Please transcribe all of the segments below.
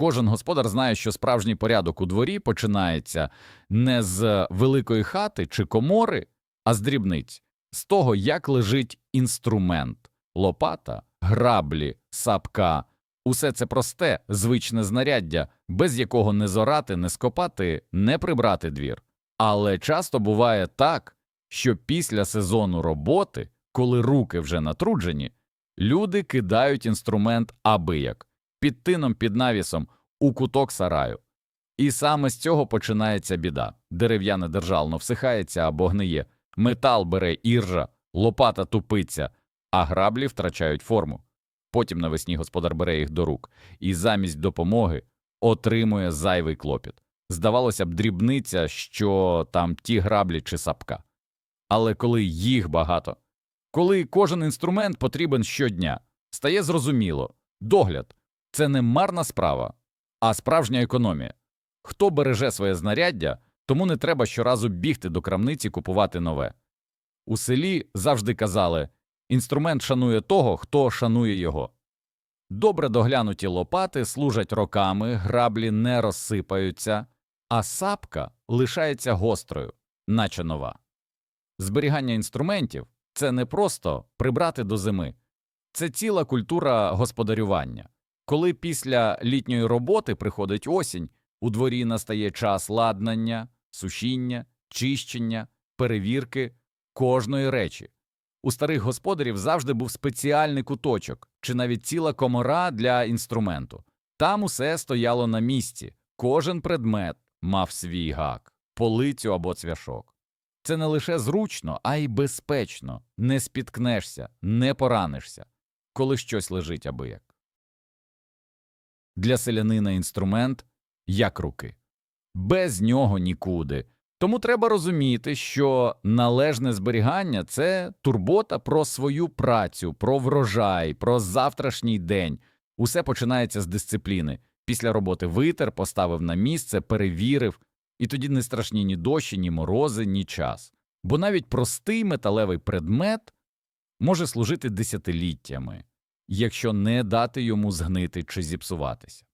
Кожен господар знає, що справжній порядок у дворі починається не з великої хати чи комори, а з дрібниць, з того, як лежить інструмент лопата, граблі, сапка. Усе це просте, звичне знаряддя, без якого не зорати, не скопати, не прибрати двір. Але часто буває так, що після сезону роботи, коли руки вже натруджені, люди кидають інструмент абияк під тином, під навісом, у куток сараю. І саме з цього починається біда. Дерев'яне держално всихається або гниє, метал бере іржа, лопата тупиться, а граблі втрачають форму. Потім навесні господар бере їх до рук і замість допомоги отримує зайвий клопіт. Здавалося б, дрібниця, що там ті граблі чи сапка. Але коли їх багато, коли кожен інструмент потрібен щодня, стає зрозуміло догляд це не марна справа, а справжня економія. Хто береже своє знаряддя, тому не треба щоразу бігти до крамниці купувати нове. У селі завжди казали інструмент шанує того, хто шанує його. Добре доглянуті лопати служать роками, граблі не розсипаються, а сапка лишається гострою, наче нова. Зберігання інструментів це не просто прибрати до зими, це ціла культура господарювання. Коли після літньої роботи приходить осінь, у дворі настає час ладнання, сушіння, чищення, перевірки кожної речі. У старих господарів завжди був спеціальний куточок чи навіть ціла комора для інструменту. Там усе стояло на місці, кожен предмет мав свій гак, полицю або цвяшок. Це не лише зручно, а й безпечно, не спіткнешся, не поранишся, коли щось лежить абияк. Для селянина інструмент як руки. Без нього нікуди. Тому треба розуміти, що належне зберігання це турбота про свою працю, про врожай, про завтрашній день. Усе починається з дисципліни. Після роботи витер, поставив на місце, перевірив, і тоді не страшні ні дощі, ні морози, ні час. Бо навіть простий металевий предмет може служити десятиліттями, якщо не дати йому згнити чи зіпсуватися.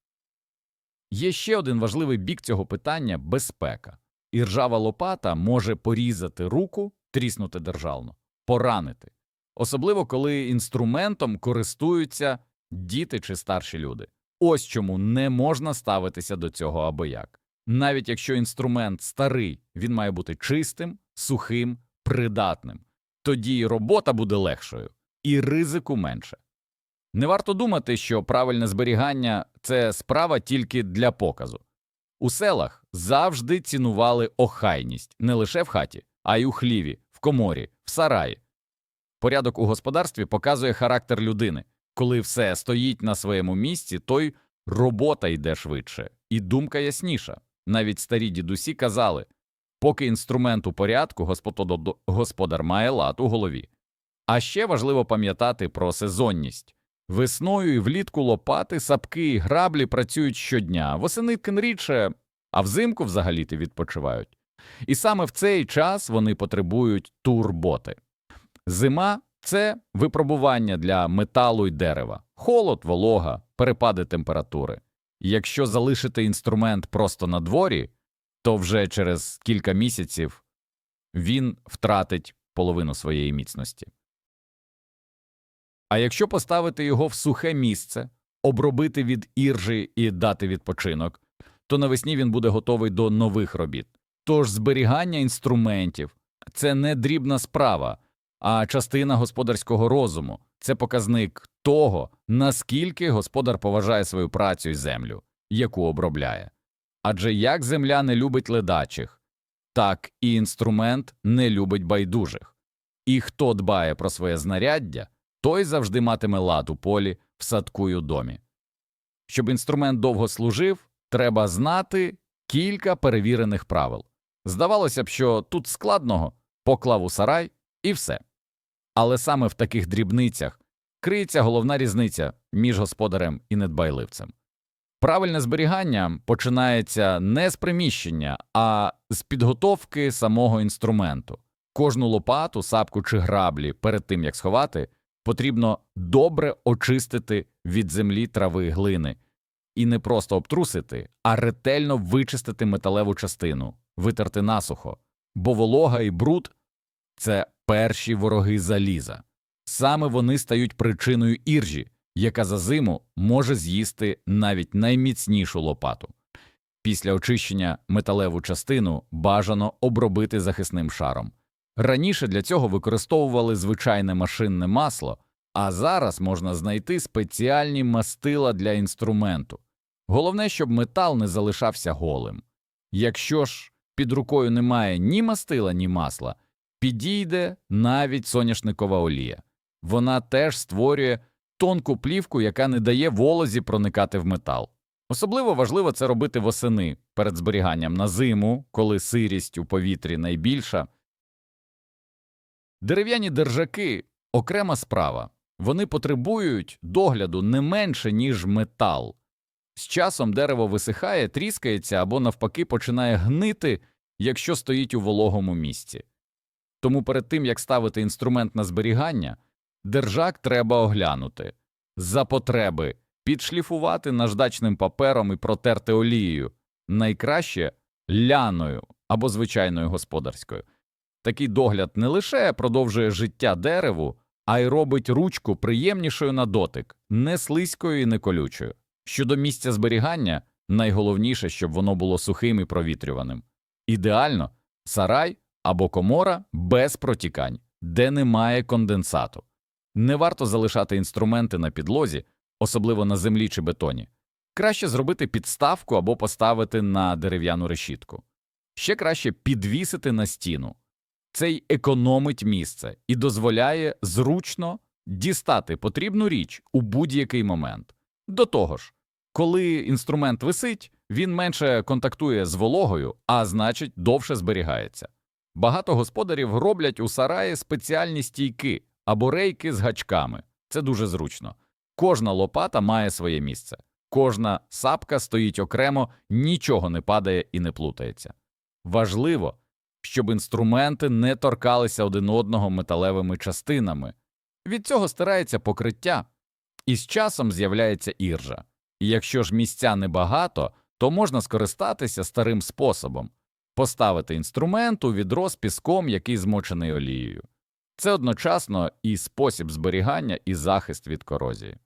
Є ще один важливий бік цього питання безпека. І ржава лопата може порізати руку, тріснути державно, поранити, особливо коли інструментом користуються діти чи старші люди. Ось чому не можна ставитися до цього абияк. Навіть якщо інструмент старий, він має бути чистим, сухим, придатним. Тоді і робота буде легшою, і ризику менше. Не варто думати, що правильне зберігання це справа тільки для показу. У селах завжди цінували охайність не лише в хаті, а й у хліві, в коморі, в сараї. Порядок у господарстві показує характер людини. Коли все стоїть на своєму місці, то й робота йде швидше, і думка ясніша. Навіть старі дідусі казали поки інструмент у порядку, господар має лад у голові. А ще важливо пам'ятати про сезонність. Весною і влітку лопати, сапки і граблі працюють щодня, восени рідше, а взимку взагалі-то відпочивають. І саме в цей час вони потребують турботи. Зима це випробування для металу й дерева, холод, волога, перепади температури. Якщо залишити інструмент просто на дворі, то вже через кілька місяців він втратить половину своєї міцності. А якщо поставити його в сухе місце, обробити від іржі і дати відпочинок, то навесні він буде готовий до нових робіт. Тож зберігання інструментів це не дрібна справа, а частина господарського розуму, це показник того, наскільки господар поважає свою працю і землю, яку обробляє. Адже як земля не любить ледачих, так і інструмент не любить байдужих. І хто дбає про своє знаряддя, той завжди матиме лад у полі, в садку й у домі. Щоб інструмент довго служив, треба знати кілька перевірених правил. Здавалося б, що тут складного поклав у сарай і все. Але саме в таких дрібницях криється головна різниця між господарем і недбайливцем. Правильне зберігання починається не з приміщення, а з підготовки самого інструменту. Кожну лопату, сапку чи граблі перед тим як сховати, потрібно добре очистити від землі трави глини, І не просто обтрусити, а ретельно вичистити металеву частину, витерти насухо, бо волога і бруд це перші вороги заліза. Саме вони стають причиною іржі, яка за зиму може з'їсти навіть найміцнішу лопату. Після очищення металеву частину бажано обробити захисним шаром. Раніше для цього використовували звичайне машинне масло, а зараз можна знайти спеціальні мастила для інструменту. Головне, щоб метал не залишався голим. Якщо ж під рукою немає ні мастила, ні масла, підійде навіть соняшникова олія. Вона теж створює тонку плівку, яка не дає волозі проникати в метал. Особливо важливо це робити восени перед зберіганням на зиму, коли сирість у повітрі найбільша. Дерев'яні держаки окрема справа. Вони потребують догляду не менше, ніж метал. З часом дерево висихає, тріскається або навпаки починає гнити, якщо стоїть у вологому місці. Тому перед тим як ставити інструмент на зберігання, держак треба оглянути за потреби, підшліфувати наждачним папером і протерти олією, найкраще ляною або звичайною господарською. Такий догляд не лише продовжує життя дереву, а й робить ручку приємнішою на дотик, не слизькою і не колючою. Щодо місця зберігання, найголовніше, щоб воно було сухим і провітрюваним. Ідеально сарай або комора без протікань, де немає конденсату. Не варто залишати інструменти на підлозі, особливо на землі чи бетоні. Краще зробити підставку або поставити на дерев'яну решітку. Ще краще підвісити на стіну. Це й економить місце і дозволяє зручно дістати потрібну річ у будь-який момент. До того ж, коли інструмент висить, він менше контактує з вологою, а значить довше зберігається. Багато господарів роблять у сараї спеціальні стійки або рейки з гачками. Це дуже зручно. Кожна лопата має своє місце, кожна сапка стоїть окремо, нічого не падає і не плутається. Важливо, щоб інструменти не торкалися один одного металевими частинами. Від цього стирається покриття, і з часом з'являється іржа. І якщо ж місця небагато, то можна скористатися старим способом поставити інструмент у відро з піском, який змочений олією. Це одночасно і спосіб зберігання, і захист від корозії.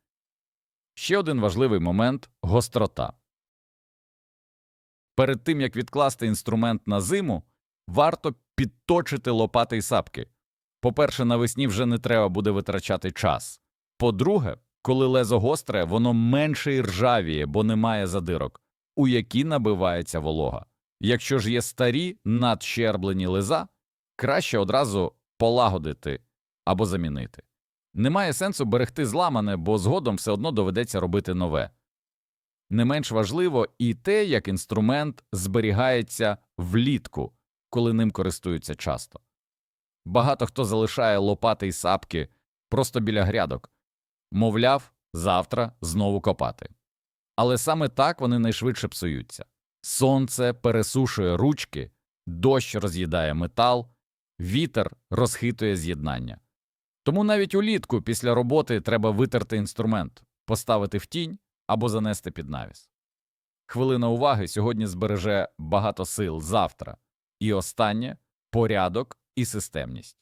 Ще один важливий момент гострота. Перед тим як відкласти інструмент на зиму, варто підточити лопати й сапки. По-перше, навесні вже не треба буде витрачати час. По-друге, коли лезо гостре, воно менше і ржавіє, бо немає задирок, у які набивається волога. Якщо ж є старі надщерблені леза, краще одразу полагодити або замінити. Немає сенсу берегти зламане, бо згодом все одно доведеться робити нове. Не менш важливо і те, як інструмент зберігається влітку, коли ним користуються часто. Багато хто залишає лопати й сапки просто біля грядок, мовляв, завтра знову копати. Але саме так вони найшвидше псуються. Сонце пересушує ручки, дощ роз'їдає метал, вітер розхитує з'єднання. Тому навіть улітку після роботи треба витерти інструмент, поставити в тінь або занести під навіс. Хвилина уваги сьогодні збереже багато сил завтра, і останнє порядок і системність.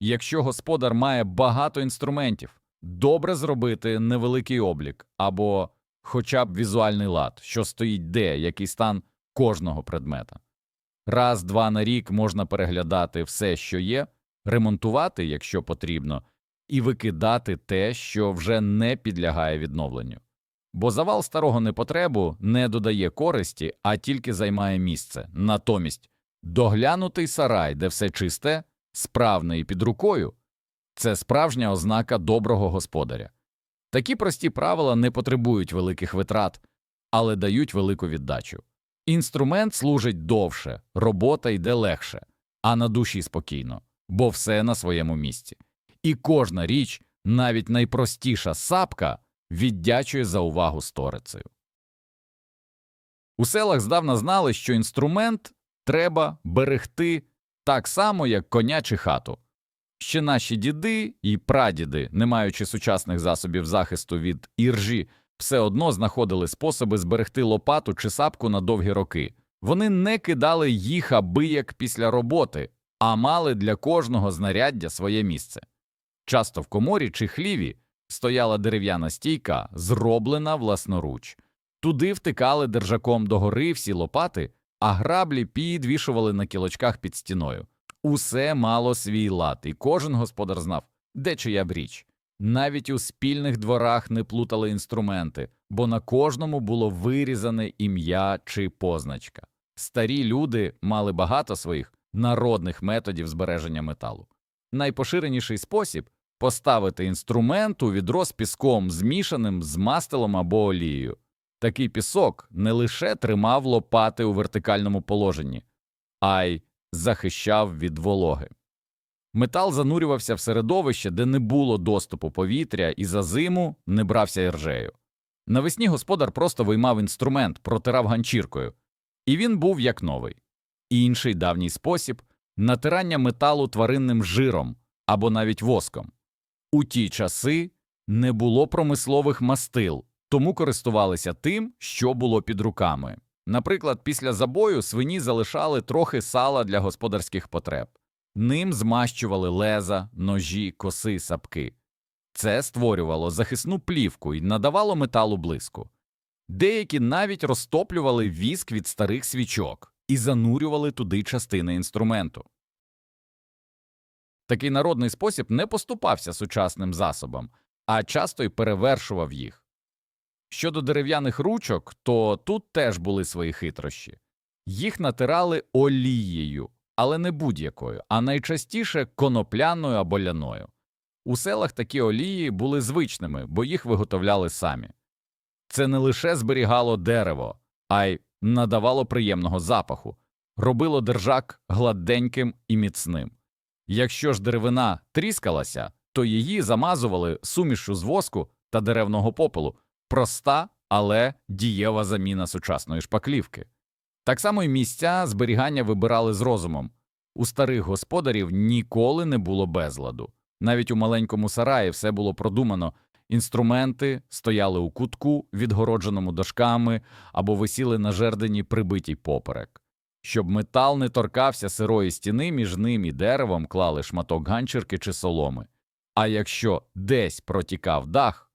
Якщо господар має багато інструментів, добре зробити невеликий облік або хоча б візуальний лад, що стоїть де, який стан кожного предмета. Раз, два на рік можна переглядати все, що є, ремонтувати, якщо потрібно, і викидати те, що вже не підлягає відновленню. Бо завал старого непотребу не додає користі, а тільки займає місце. Натомість доглянутий сарай, де все чисте, справне і під рукою це справжня ознака доброго господаря. Такі прості правила не потребують великих витрат, але дають велику віддачу. Інструмент служить довше, робота йде легше, а на душі спокійно, бо все на своєму місці. І кожна річ, навіть найпростіша сапка, віддячує за увагу сторицею. У селах здавна знали, що інструмент треба берегти так само, як коня чи хату. Ще наші діди і прадіди, не маючи сучасних засобів захисту від іржі, все одно знаходили способи зберегти лопату чи сапку на довгі роки. Вони не кидали їх аби як після роботи, а мали для кожного знаряддя своє місце. Часто в коморі чи хліві стояла дерев'яна стійка, зроблена власноруч. Туди втикали держаком догори всі лопати, а граблі підвішували на кілочках під стіною. Усе мало свій лад, і кожен господар знав, де чия б річ. Навіть у спільних дворах не плутали інструменти, бо на кожному було вирізане ім'я чи позначка. Старі люди мали багато своїх народних методів збереження металу. Найпоширеніший спосіб поставити інструмент у відро з піском, змішаним з мастилом або олією. Такий пісок не лише тримав лопати у вертикальному положенні, а й захищав від вологи. Метал занурювався в середовище, де не було доступу повітря, і за зиму не брався іржею. Навесні господар просто виймав інструмент, протирав ганчіркою, і він був як новий. Інший давній спосіб натирання металу тваринним жиром або навіть воском. У ті часи не було промислових мастил, тому користувалися тим, що було під руками. Наприклад, після забою свині залишали трохи сала для господарських потреб. Ним змащували леза, ножі, коси, сапки. Це створювало захисну плівку і надавало металу блиску. Деякі навіть розтоплювали віск від старих свічок і занурювали туди частини інструменту. Такий народний спосіб не поступався сучасним засобам, а часто й перевершував їх. Щодо дерев'яних ручок, то тут теж були свої хитрощі. Їх натирали олією, але не будь-якою, а найчастіше конопляною або ляною. У селах такі олії були звичними, бо їх виготовляли самі. Це не лише зберігало дерево, а й надавало приємного запаху, робило держак гладеньким і міцним. Якщо ж деревина тріскалася, то її замазували сумішю з воску та деревного попелу, проста, але дієва заміна сучасної шпаклівки. Так само й місця зберігання вибирали з розумом. У старих господарів ніколи не було безладу. Навіть у маленькому сараї все було продумано. Інструменти стояли у кутку, відгородженому дошками, або висіли на жердені прибитій поперек. Щоб метал не торкався сирої стіни, між ним і деревом клали шматок ганчірки чи соломи. А якщо десь протікав дах,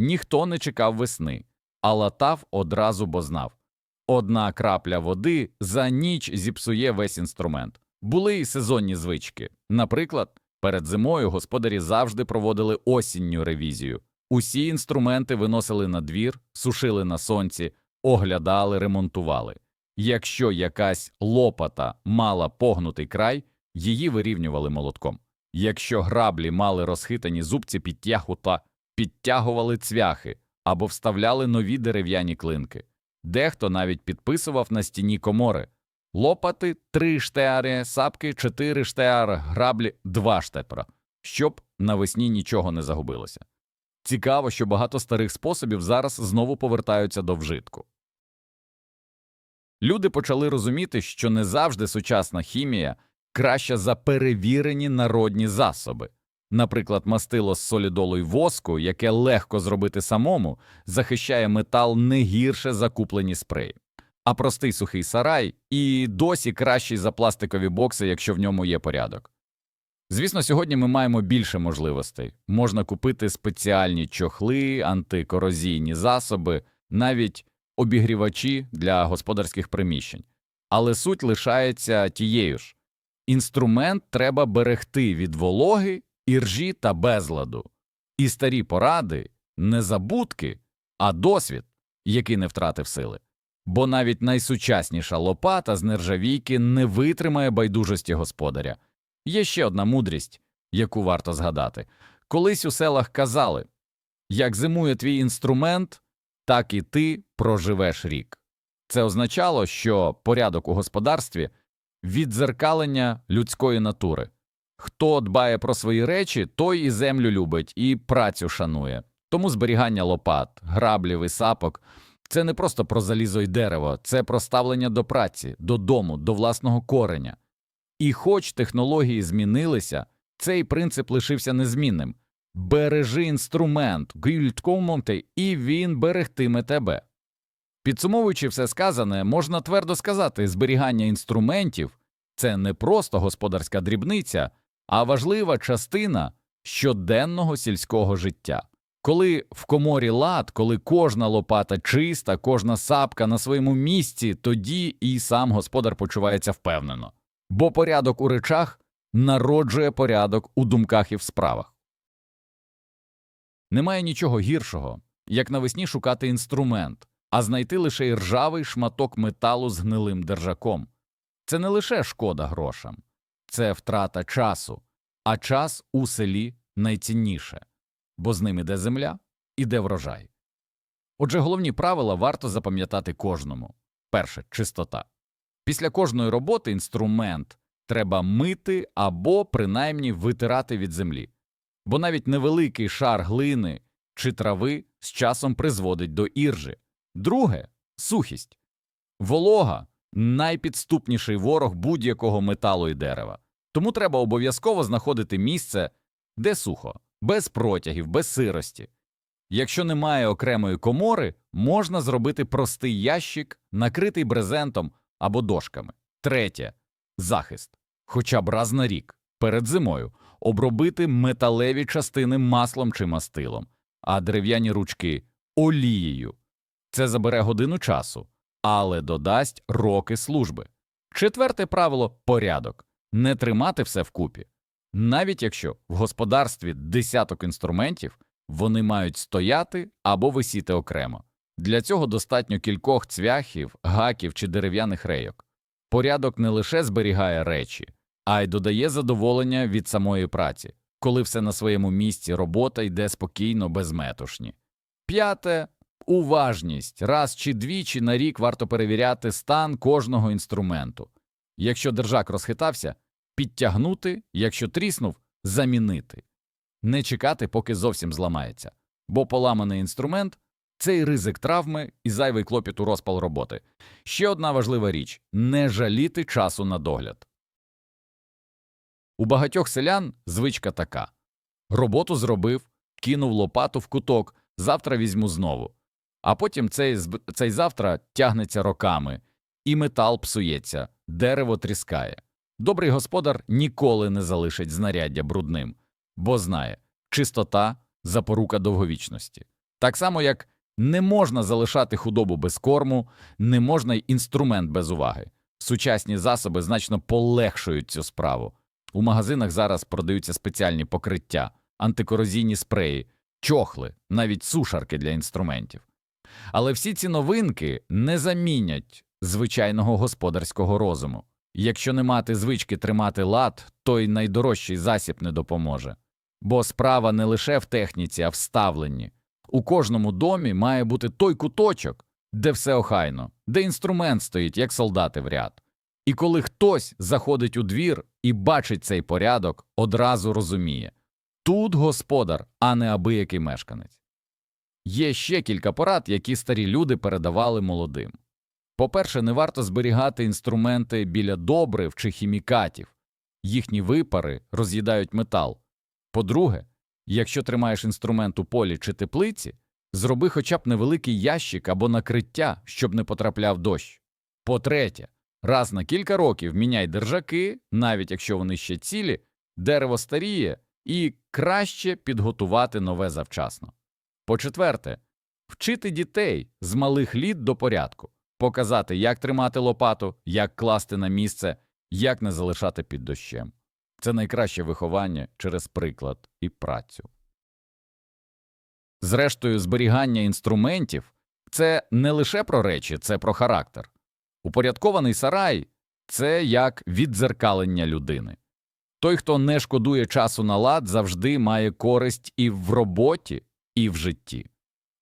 ніхто не чекав весни, а латав одразу, бо знав. Одна крапля води за ніч зіпсує весь інструмент. Були й сезонні звички. Наприклад, перед зимою господарі завжди проводили осінню ревізію. Усі інструменти виносили на двір, сушили на сонці, оглядали, ремонтували. Якщо якась лопата мала погнутий край, її вирівнювали молотком. Якщо граблі мали розхитані зубці підтягута, підтягували цвяхи або вставляли нові дерев'яні клинки. Дехто навіть підписував на стіні комори лопати три штеари, сапки чотири штеари, граблі два штепера, щоб навесні нічого не загубилося. Цікаво, що багато старих способів зараз знову повертаються до вжитку. Люди почали розуміти, що не завжди сучасна хімія краща за перевірені народні засоби. Наприклад, мастило з солідолу й воску, яке легко зробити самому, захищає метал не гірше за куплені спреї. А простий сухий сарай і досі кращий за пластикові бокси, якщо в ньому є порядок. Звісно, сьогодні ми маємо більше можливостей. Можна купити спеціальні чохли, антикорозійні засоби, навіть обігрівачі для господарських приміщень. Але суть лишається тією ж інструмент треба берегти від вологи, іржі та безладу. І старі поради не забутки, а досвід, який не втратив сили. Бо навіть найсучасніша лопата з нержавійки не витримає байдужості господаря. Є ще одна мудрість, яку варто згадати. Колись у селах казали як зимує твій інструмент, так і ти проживеш рік. Це означало, що порядок у господарстві віддзеркалення людської натури. Хто дбає про свої речі, той і землю любить, і працю шанує. Тому зберігання лопат, граблів і сапок це не просто про залізо й дерево, це про ставлення до праці, додому, до власного кореня. І хоч технології змінилися, цей принцип лишився незмінним Бережи інструмент, гюльткомонте, і він берегтиме тебе. Підсумовуючи все сказане, можна твердо сказати, зберігання інструментів це не просто господарська дрібниця, а важлива частина щоденного сільського життя. Коли в коморі лад, коли кожна лопата чиста, кожна сапка на своєму місці, тоді і сам господар почувається впевнено. Бо порядок у речах народжує порядок у думках і в справах. Немає нічого гіршого, як навесні шукати інструмент, а знайти лише й ржавий шматок металу з гнилим держаком. Це не лише шкода грошам, це втрата часу, а час у селі найцінніше, бо з ним іде земля, іде врожай. Отже, головні правила варто запам'ятати кожному. Перше чистота. Після кожної роботи інструмент треба мити або принаймні витирати від землі, бо навіть невеликий шар глини чи трави з часом призводить до іржі. Друге сухість. Волога найпідступніший ворог будь-якого металу і дерева. Тому треба обов'язково знаходити місце, де сухо, без протягів, без сирості. Якщо немає окремої комори, можна зробити простий ящик, накритий брезентом або дошками. Третє захист. Хоча б раз на рік, перед зимою, обробити металеві частини маслом чи мастилом, а дерев'яні ручки олією. Це забере годину часу, але додасть роки служби. Четверте правило порядок не тримати все вкупі. Навіть якщо в господарстві десяток інструментів, вони мають стояти або висіти окремо. Для цього достатньо кількох цвяхів, гаків чи дерев'яних рейок. Порядок не лише зберігає речі, а й додає задоволення від самої праці, коли все на своєму місці робота йде спокійно, без метушні. П'яте уважність. Раз чи двічі на рік варто перевіряти стан кожного інструменту. Якщо держак розхитався, підтягнути, якщо тріснув, замінити. Не чекати, поки зовсім зламається, бо поламаний інструмент це і ризик травми і зайвий клопіт у розпал роботи. Ще одна важлива річ не жаліти часу на догляд. У багатьох селян звичка така роботу зробив, кинув лопату в куток, завтра візьму знову. А потім цей, цей завтра тягнеться роками, і метал псується, дерево тріскає. Добрий господар ніколи не залишить знаряддя брудним, бо знає чистота запорука довговічності. Так само, як не можна залишати худобу без корму, не можна й інструмент без уваги. Сучасні засоби значно полегшують цю справу. У магазинах зараз продаються спеціальні покриття, антикорозійні спреї, чохли, навіть сушарки для інструментів. Але всі ці новинки не замінять звичайного господарського розуму. Якщо не мати звички тримати лад, то й найдорожчий засіб не допоможе. Бо справа не лише в техніці, а в ставленні. У кожному домі має бути той куточок, де все охайно, де інструмент стоїть, як солдати в ряд. І коли хтось заходить у двір і бачить цей порядок, одразу розуміє тут господар, а не абиякий мешканець. Є ще кілька порад, які старі люди передавали молодим. По-перше, не варто зберігати інструменти біля добрив чи хімікатів, їхні випари роз'їдають метал. По-друге, якщо тримаєш інструмент у полі чи теплиці, зроби хоча б невеликий ящик або накриття, щоб не потрапляв дощ. По-третє, раз на кілька років міняй держаки, навіть якщо вони ще цілі, дерево старіє, і краще підготувати нове завчасно. По-четверте, вчити дітей з малих літ до порядку, показати, як тримати лопату, як класти на місце, як не залишати під дощем. Це найкраще виховання через приклад і працю. Зрештою, зберігання інструментів це не лише про речі, це про характер. Упорядкований сарай це як віддзеркалення людини. Той, хто не шкодує часу на лад, завжди має користь і в роботі, і в житті.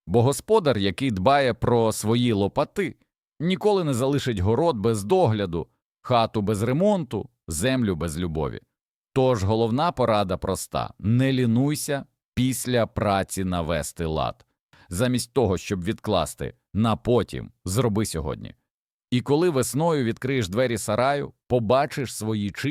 Бо господар, який дбає про свої лопати, ніколи не залишить город без догляду, хату без ремонту, землю без любові. Тож головна порада проста не лінуйся після праці навести лад. Замість того, щоб відкласти на потім, зроби сьогодні. І коли весною відкриєш двері сараю, побачиш свої чи